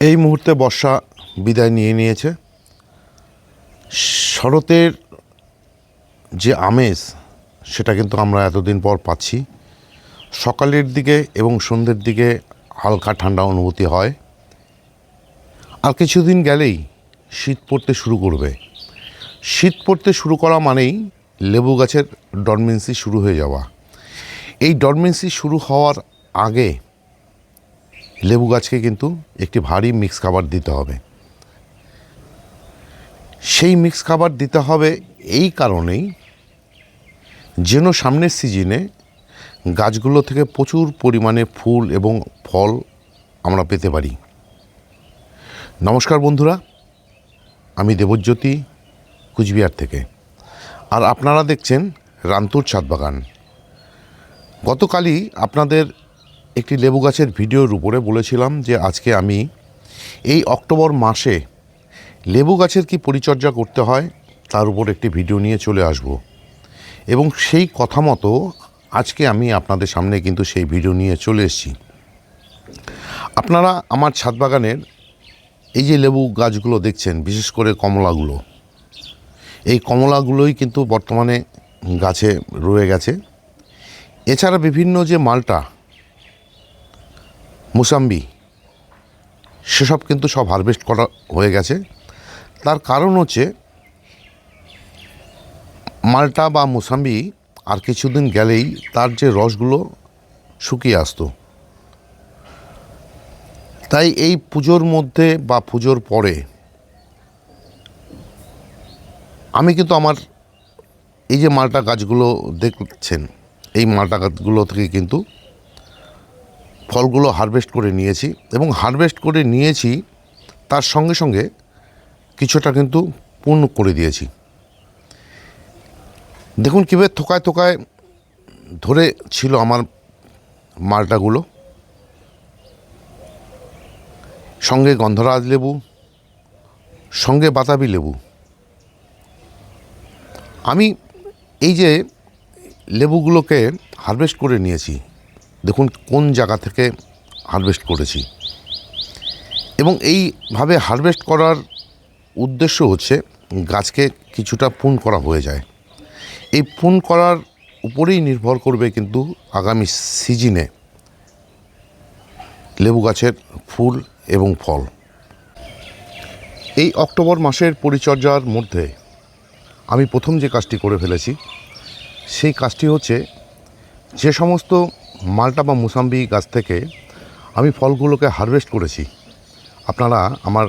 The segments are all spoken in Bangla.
এই মুহূর্তে বর্ষা বিদায় নিয়ে নিয়েছে। শরতের যে আমেজ, সেটা কিন্তু আমরা এতদিন পর পাচ্ছি। সকালের দিকে এবং সন্ধ্যের দিকে হালকা ঠান্ডা অনুভূতি হয়। আর কিছুদিন গেলেই শীত পড়তে শুরু করবে। শীত পড়তে শুরু করা মানেই লেবু গাছের ডরমেন্সি শুরু হয়ে যাওয়া। এই ডরমেন্সি শুরু হওয়ার আগে লেবু গাছকে কিন্তু একটি ভারী মিক্স খাবার দিতে হবে। সেই মিক্স খাবার দিতে হবে এই কারণেই যেন সামনের সিজনে গাছগুলো থেকে প্রচুর পরিমাণে ফুল এবং ফল আমরা পেতে পারি। নমস্কার বন্ধুরা, আমি দেবজ্যোতি কুচবিহার থেকে। আর আপনারা দেখছেন রান্তুর ছাদ বাগান। গতকালই আপনাদের একটি লেবু গাছের ভিডিওর উপরে বলেছিলাম যে আজকে আমি এই অক্টোবর মাসে লেবু গাছের কি পরিচর্যা করতে হয় তার উপর একটি ভিডিও নিয়ে চলে আসব। এবং সেই কথা মতো আজকে আমি আপনাদের সামনে কিন্তু সেই ভিডিও নিয়ে চলে এসেছি। আপনারা আমার ছাদ বাগানের এই যে লেবু গাছগুলো দেখছেন, বিশেষ করে কমলাগুলো, এই কমলাগুলোই কিন্তু বর্তমানে গাছে রয়ে গেছে। এছাড়া বিভিন্ন যে মালটা মুসাম্বি। সেসব কিন্তু সব হারভেস্ট করা হয়ে গেছে। তার কারণ হচ্ছে, মালটা বা মুসাম্বি আর কিছুদিন গেলেই তার যে রসগুলো শুকিয়ে আসতো। তাই এই পুজোর মধ্যে বা পুজোর পরে আমি কিন্তু আমার এই যে মালটা গাছগুলো দেখছেন, এই মালটা গাছগুলো থেকে কিন্তু ফলগুলো হারভেস্ট করে নিয়েছি এবং হারভেস্ট করে নিয়েছি, তার সঙ্গে সঙ্গে কিছুটা কিন্তু পূর্ণ করে দিয়েছি। দেখুন কীভাবে থোকায় থোকায় ধরে ছিল আমার মালটাগুলো। সঙ্গে গন্ধরাজ লেবু, সঙ্গে বাতাবি লেবু। আমি এই যে লেবুগুলোকে হারভেস্ট করে নিয়েছি দেখুন কোন জায়গা থেকে হারভেস্ট করেছি। এবং এইভাবে হারভেস্ট করার উদ্দেশ্য হচ্ছে গাছকে কিছুটা পুন করা হয়ে যায়। এই পুন করার উপরেই নির্ভর করবে কিন্তু আগামী সিজনে লেবু গাছের ফুল এবং ফল। এই অক্টোবর মাসের পরিচর্যার মধ্যে আমি প্রথম যে কাজটি করে ফেলেছি, সেই কাজটি হচ্ছে যে সমস্ত মালটা বা মুসাম্বি গাছ থেকে আমি ফলগুলোকে হারভেস্ট করেছি। আপনারা আমার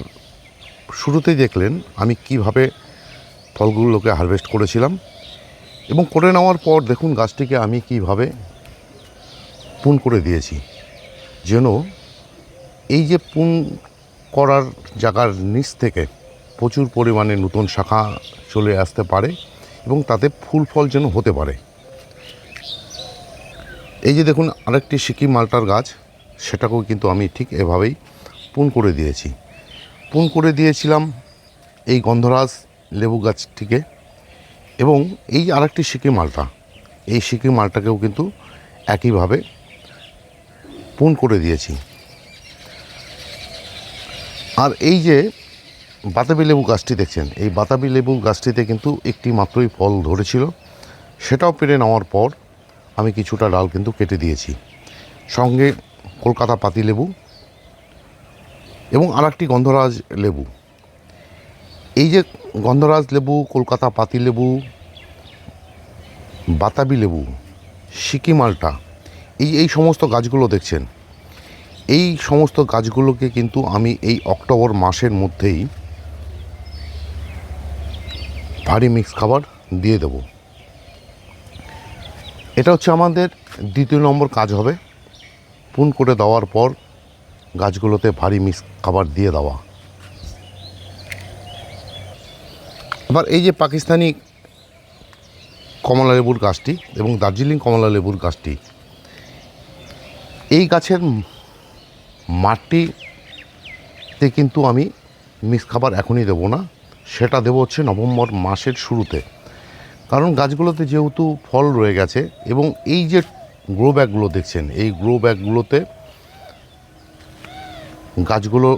শুরুতেই দেখলেন আমি কীভাবে ফলগুলোকে হারভেস্ট করেছিলাম এবং করে নেওয়ার পর দেখুন গাছটিকে আমি কীভাবে পুন করে দিয়েছি। যেন এই যে পুন করার জায়গার নিচ থেকে প্রচুর পরিমাণে নতুন শাখা চলে আসতে পারে এবং তাতে ফুল ফল যেন হতে পারে। এই যে দেখুন, আরেকটি সিকিম মালটার গাছ, সেটাকেও কিন্তু আমি ঠিক এভাবেই পুন করে দিয়েছি। পুন করে দিয়েছিলাম এই গন্ধরাজ লেবু গাছটিকে এবং এই আরেকটি সিকিম মালটা, এই সিকিম মালটাকেও কিন্তু একইভাবে পুন করে দিয়েছি। আর এই যে বাতাবি লেবু গাছটি দেখছেন, এই বাতাবি লেবু গাছটিতে কিন্তু একটি মাত্রই ফল ধরেছিল, সেটাও পেরে নেওয়ার পর আমি কিছুটা ডাল কিন্তু কেটে দিয়েছি। সঙ্গে কলকাতা পাতি লেবু এবং আরেকটি গন্ধরাজ লেবু। এই যে গন্ধরাজ লেবু, কলকাতা পাতি লেবু, বাতাবি লেবু, সিকি মালটা, এই এই সমস্ত গাছগুলো দেখছেন। এই সমস্ত গাছগুলোকে কিন্তু আমি এই অক্টোবর মাসের মধ্যেই ভারী মিক্স খাবার দিয়ে দেব। এটা হচ্ছে আমাদের দ্বিতীয় নম্বর কাজ হবে। পুন করে দেওয়ার পর গাছগুলোতে ভারী মিক্স খাবার দিয়ে দেওয়া। আবার এই যে পাকিস্তানি কমলা লেবুর গাছটি এবং দার্জিলিং কমলা লেবুর গাছটি, এই গাছের মাটিতে কিন্তু আমি মিক্স খাবার এখনই দেবো না। সেটা দেবো হচ্ছে নভেম্বর মাসের শুরুতে। কারণ গাছগুলোতে যেহেতু ফল রয়ে গেছে এবং এই যে গ্রো ব্যাগগুলো দেখছেন, এই গ্রো ব্যাগগুলোতে গাছগুলো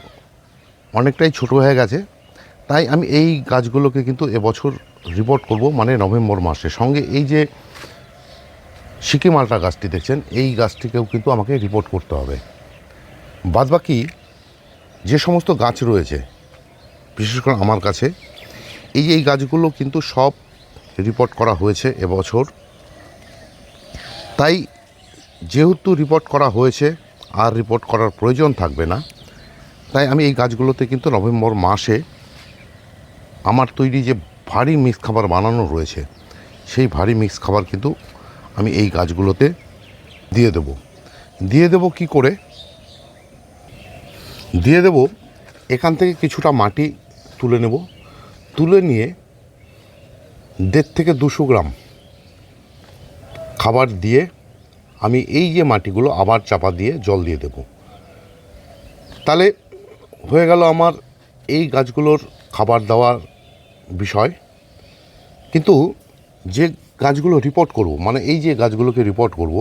অনেকটাই ছোট হয়ে গেছে। তাই আমি এই গাছগুলোকে কিন্তু এবছর রিপোর্ট করব মানে নভেম্বর মাসে। সঙ্গে এই যে সিকি মালটা গাছটি দেখছেন, এই গাছটিকেও কিন্তু আমাকে রিপোর্ট করতে হবে। বাদবাকি যে সমস্ত গাছ রয়েছে, বিশেষ করে আমার কাছে, এই যে এই গাছগুলো কিন্তু সব রিপোর্ট করা হয়েছে এবছর। তাই যেহেতু রিপোর্ট করা হয়েছে, আর রিপোর্ট করার প্রয়োজন থাকবে না, তাই আমি এই গাছগুলোতে কিন্তু নভেম্বর মাসে আমার তৈরি যে ভারী মিক্স খাবার বানানো রয়েছে, সেই ভারী মিক্স খাবার কিন্তু আমি এই গাছগুলোতে দিয়ে দেব। দিয়ে দেব কি করে? দিয়ে দেব, এখান থেকে কিছুটা মাটি তুলে নেব। তুলে নিয়ে দেড় থেকে দুশো গ্রাম খাবার দিয়ে আমি এই যে মাটিগুলো আবার চাপা দিয়ে জল দিয়ে দেব। তাহলে হয়ে গেল আমার এই গাছগুলোর খাবার দেওয়ার বিষয়। কিন্তু যে গাছগুলো রিপোর্ট করব মানে এই যে গাছগুলোকে রিপোর্ট করব,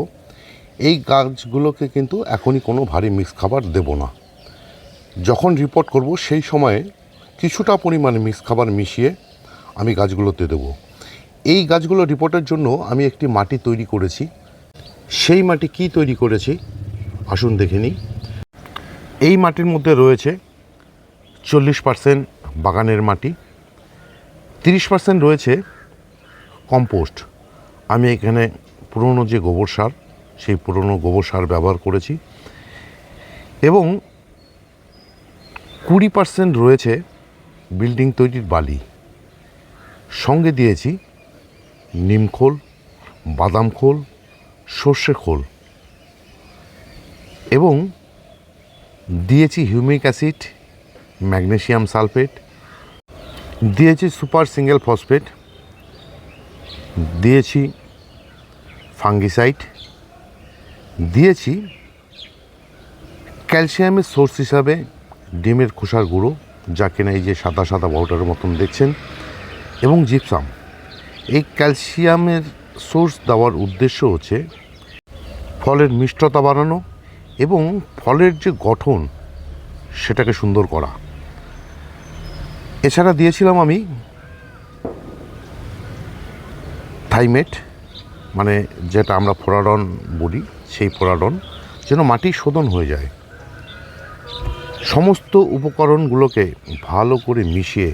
এই গাছগুলোকে কিন্তু এখনই কোনো ভারী মিক্স খাবার দেব না। যখন রিপোর্ট করব সেই সময়ে কিছুটা পরিমাণে মিক্স খাবার মিশিয়ে আমি গাছগুলোতে দেব। এই গাছগুলো রিপোর্টের জন্য আমি একটি মাটি তৈরি করেছি। সেই মাটি কি তৈরি করেছি? আসুন দেখে নিই। এই মাটির মধ্যে রয়েছে চল্লিশ পার্সেন্ট বাগানের মাটি, তিরিশ পার্সেন্ট রয়েছে কম্পোস্ট আমি এখানে পুরনো যে গোবর সার, সেই পুরনো গোবর সার ব্যবহার করেছি। এবং কুড়ি পার্সেন্ট রয়েছে বিল্ডিং তৈরির বালি। সঙ্গে দিয়েছি নিমখোল বাদাম খোল, সর্ষে খোল এবং দিয়েছি হিউমিক অ্যাসিড ম্যাগনেশিয়াম সালফেট, দিয়েছি সুপার সিঙ্গেল ফসফেট, দিয়েছি ফাঙ্গিসাইড, দিয়েছি ক্যালসিয়ামের সোর্স হিসাবে ডিমের খোসার গুঁড়ো, যা কিনা এই যে সাদা সাদা পাউডারের মতন দেখছেন, এবং জিপসাম এই ক্যালসিয়ামের সোর্স দেওয়ার উদ্দেশ্য হচ্ছে ফলের মিষ্টতা বাড়ানো এবং ফলের যে গঠন সেটাকে সুন্দর করা। এছাড়া দিয়েছিলাম আমি থাইমেট মানে যেটা আমরা ফোরাডন বলি, সেই ফোরাডন, যেন মাটি শোধন হয়ে যায়। সমস্ত উপকরণগুলোকে ভালো করে মিশিয়ে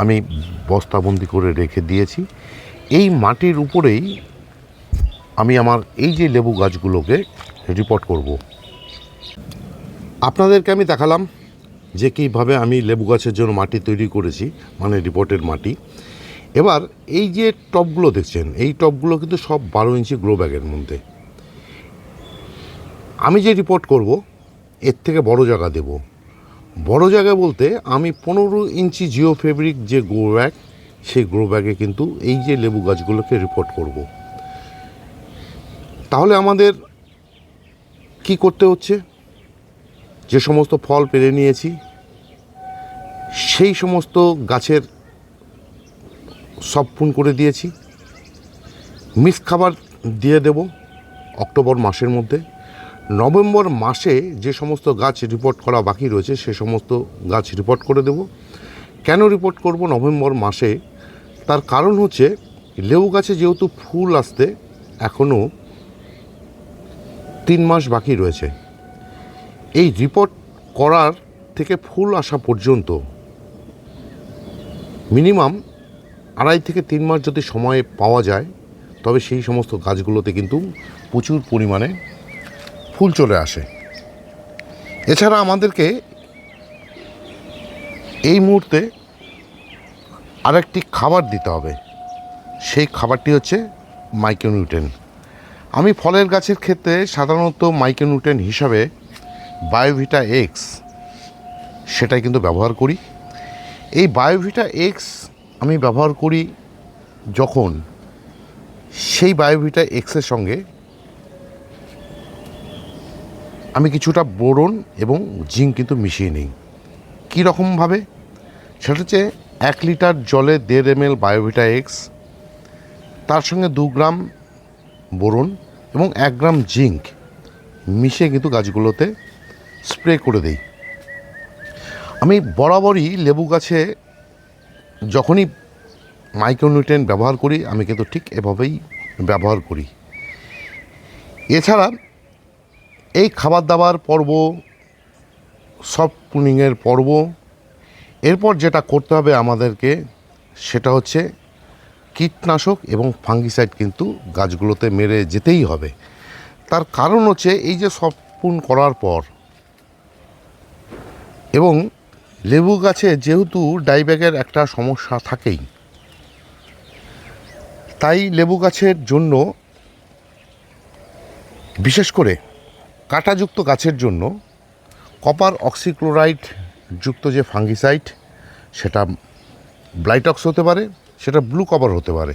আমি বস্তাবন্দি করে রেখে দিয়েছি। এই মাটির উপরেই আমি আমার এই যে লেবু গাছগুলোকে রিপোর্ট করব। আপনাদেরকে আমি দেখালাম যে কীভাবে আমি লেবু গাছের জন্য মাটি তৈরি করেছি মানে রিপোর্টের মাটি। এবার এই যে টবগুলো দেখছেন, এই টবগুলো কিন্তু সব বারো ইঞ্চি গ্রো ব্যাগের মধ্যে। আমি যে রিপোর্ট করব, এর থেকে বড় জায়গা দেব। বড় জায়গা বলতে আমি পনেরো ইঞ্চি জিও ফেব্রিক যে গ্রো ব্যাগ সেই গ্রো ব্যাগে কিন্তু এই যে লেবু গাছগুলোকে রিপোর্ট করব। তাহলে আমাদের কি করতে হচ্ছে? যে সমস্ত ফল পেরে নিয়েছি, সেই সমস্ত গাছের সব ফুন করে দিয়েছি। মিক্স খাবার দিয়ে দেব অক্টোবর মাসের মধ্যে। নভেম্বর মাসে যে সমস্ত গাছ রিপোর্ট করা বাকি রয়েছে, সে সমস্ত গাছ রিপোর্ট করে দেব। কেন রিপোর্ট করব নভেম্বর মাসে? তার কারণ হচ্ছে, লেবু গাছে যেহেতু ফুল আসতে এখনও তিন মাস বাকি রয়েছে। এই রিপোর্ট করার থেকে ফুল আসা পর্যন্ত মিনিমাম আড়াই থেকে তিন মাস যদি সময় পাওয়া যায়, তবে সেই সমস্ত গাছগুলোতে কিন্তু প্রচুর পরিমাণে ফুল চলে আসে। এছাড়া আমাদেরকে এই মুহূর্তে আরেকটি খাবার দিতে হবে। সেই খাবারটি হচ্ছে মাইক্রোনিউট্রেন। আমি ফলের গাছের ক্ষেত্রে সাধারণত মাইক্রোনিউট্রেন হিসাবে বায়োভিটা এক্স সেটাই কিন্তু ব্যবহার করি। এই বায়োভিটা এক্স আমি ব্যবহার করি যখন সেই বায়োভিটা এক্সের সঙ্গে আমি কিছুটা বোরন এবং জিঙ্ক কিন্তু মিশিয়ে নিই। কী রকমভাবে সেটা হচ্ছে এক লিটার জলে দেড় এম এল বায়োভিটা এক্স, তার সঙ্গে দু গ্রাম বোরন এবং এক গ্রাম জিঙ্ক মিশিয়ে কিন্তু গাছগুলোতে স্প্রে করে দিই। আমি বরাবরই লেবু গাছে যখনই মাইক্রোনিউট্রেন ব্যবহার করি, আমি কিন্তু ঠিক এভাবেই ব্যবহার করি। এছাড়া এই খাবার দাবার পর্ব সফট পুনিংয়ের পর্ব, এরপর যেটা করতে হবে আমাদেরকে সেটা হচ্ছে কীটনাশক এবং ফাঙ্গিসাইড কিন্তু গাছগুলোতে মেরে যেতেই হবে। তার কারণ হচ্ছে এই যে সফট পুন করার পর এবং লেবু গাছে যেহেতু ডাইব্যাগের একটা সমস্যা থাকেই, তাই লেবু গাছের জন্য বিশেষ করে কাঁটাযুক্ত গাছের জন্য কপার অক্সিক্লোরাইড যুক্ত যে ফাঙ্গিসাইড, সেটা ব্লাইটক্স হতে পারে, সেটা ব্লু কভার হতে পারে।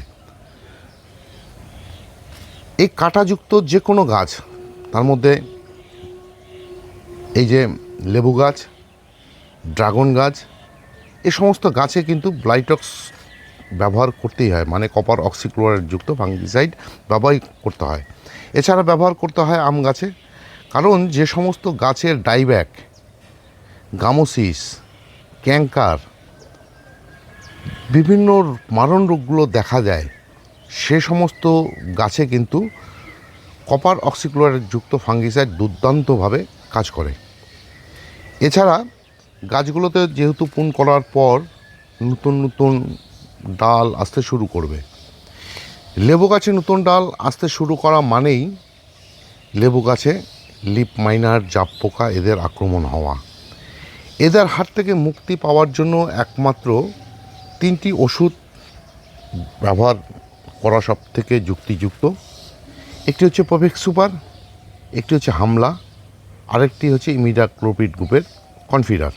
এই কাঁটাযুক্ত যে কোনো গাছ, তার মধ্যে এই যে লেবু গাছ, ড্রাগন গাছ, এ সমস্ত গাছে কিন্তু ব্লাইটক্স ব্যবহার করতেই হয় মানে কপার অক্সিক্লোরাইড যুক্ত ফাঙ্গিসাইড ব্যবহার করতে হয়। এছাড়া ব্যবহার করতে হয় আম গাছে কারণ যে সমস্ত গাছের ডাইব্যাক, গামোসিস ক্যাঙ্কার বিভিন্ন মারণ রোগগুলো দেখা যায়, সে সমস্ত গাছে কিন্তু কপার অক্সিক্লোরাইড যুক্ত ফাঙ্গিসাইড দুর্দান্তভাবে কাজ করে। এছাড়া গাছগুলোতে যেহেতু পুন করার পর নতুন নতুন ডাল আসতে শুরু করবে। লেবু গাছে নতুন ডাল আসতে শুরু করা মানেই লেবু গাছে লিপ মাইনার, জাপ পোকা এদের আক্রমণ হওয়া। এদের হাত থেকে মুক্তি পাওয়ার জন্য একমাত্র তিনটি ওষুধ ব্যবহার করা সব থেকে যুক্তিযুক্ত। একটি হচ্ছে পভিক সুপার একটি হচ্ছে হামলা, আরেকটি হচ্ছে ইমিডাক্লোপিড গ্রুপের কনফিডার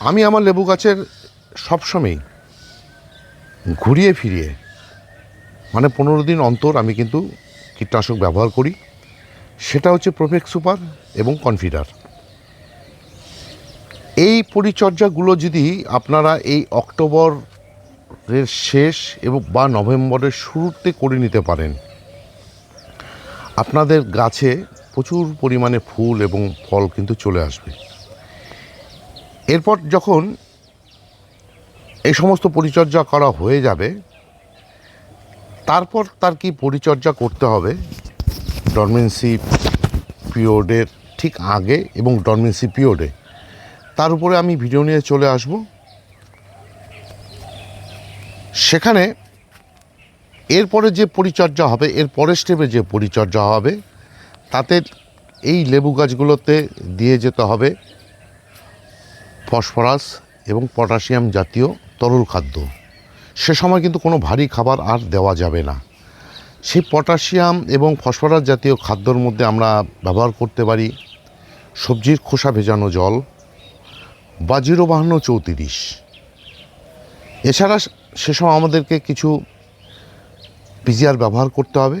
আমি আমার লেবু গাছের সবসময়ই ঘুরিয়ে ফিরিয়ে মানে পনেরো দিন অন্তর আমি কিন্তু কীটনাশক ব্যবহার করি। সেটা হচ্ছে প্রোফেক সুপার এবং কনফিডার এই পরিচর্যাগুলো যদি আপনারা এই অক্টোবরের শেষ এবং বা নভেম্বরের শুরুতে করে নিতে পারেন, আপনাদের গাছে প্রচুর পরিমাণে ফুল এবং ফল কিন্তু চলে আসবে। এরপর যখন এই সমস্ত পরিচর্যা করা হয়ে যাবে, তারপর তার কি পরিচর্যা করতে হবে ডরমেন্সি পিরিয়ডের ঠিক আগে এবং ডরমেন্সি পিরিয়ডে। তার উপরে আমি ভিডিও নিয়ে চলে আসব। সেখানে এরপরে যে পরিচর্যা হবে, এর পরের স্টেপে যে পরিচর্যা হবে, তাতে এই লেবু গাছগুলোতে দিয়ে যেতে হবে ফসফরাস এবং পটাশিয়াম জাতীয় তরল খাদ্য। সে সময় কিন্তু কোনো ভারী খাবার আর দেওয়া যাবে না। সেই পটাশিয়াম এবং ফসফরাস জাতীয় খাদ্যর মধ্যে আমরা ব্যবহার করতে পারি। সবজির খোসা ভেজানো জল বা জিরো বাহান্ন চৌত্রিশ। এছাড়া সে সময় আমাদেরকে কিছু পিজিআর ব্যবহার করতে হবে।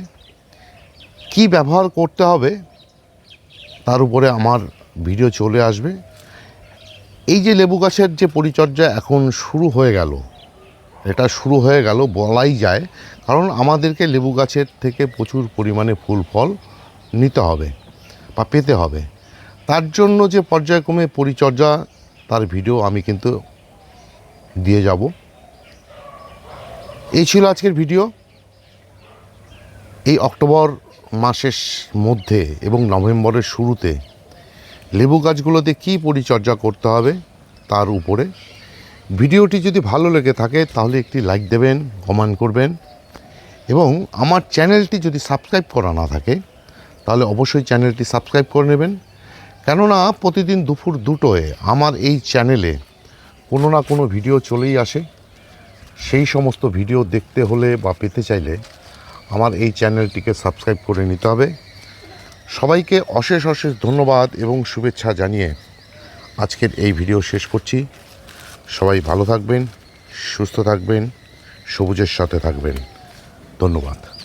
কি ব্যবহার করতে হবে তার উপরে আমার ভিডিও চলে আসবে। এই যে লেবু গাছের যে পরিচর্যা এখন শুরু হয়ে গেল, এটা শুরু হয়ে গেল বলাই যায়। কারণ আমাদেরকে লেবু গাছের থেকে প্রচুর পরিমাণে ফুল, ফল নিতে হবে বা পেতে হবে। তার জন্য যে পর্যায়ক্রমে পরিচর্যা, তার ভিডিও আমি কিন্তু দিয়ে যাব। এই ছিল আজকের ভিডিও। এই অক্টোবর মাসের মধ্যে এবং নভেম্বরের শুরুতে লেবু গাছগুলোতে কী পরিচর্যা করতে হবে, তার উপরে। ভিডিওটি যদি ভালো লেগে থাকে, তাহলে একটি লাইক দেবেন, কমেন্ট করবেন। এবং আমার চ্যানেলটি যদি সাবস্ক্রাইব করা না থাকে, তাহলে অবশ্যই চ্যানেলটি সাবস্ক্রাইব করে নেবেন। কেননা প্রতিদিন দুপুর দুটোয় আমার এই চ্যানেলে কোনো না কোনো ভিডিও চলেই আসে। সেই সমস্ত ভিডিও দেখতে হলে বা পেতে চাইলে আমার এই চ্যানেলটিকে সাবস্ক্রাইব করে নিতে হবে। সবাইকে অশেষ অশেষ ধন্যবাদ এবং শুভেচ্ছা জানিয়ে আজকের এই ভিডিও শেষ করছি। সবাই ভালো থাকবেন, সুস্থ থাকবেন, সবুজের সাথে থাকবেন। ধন্যবাদ।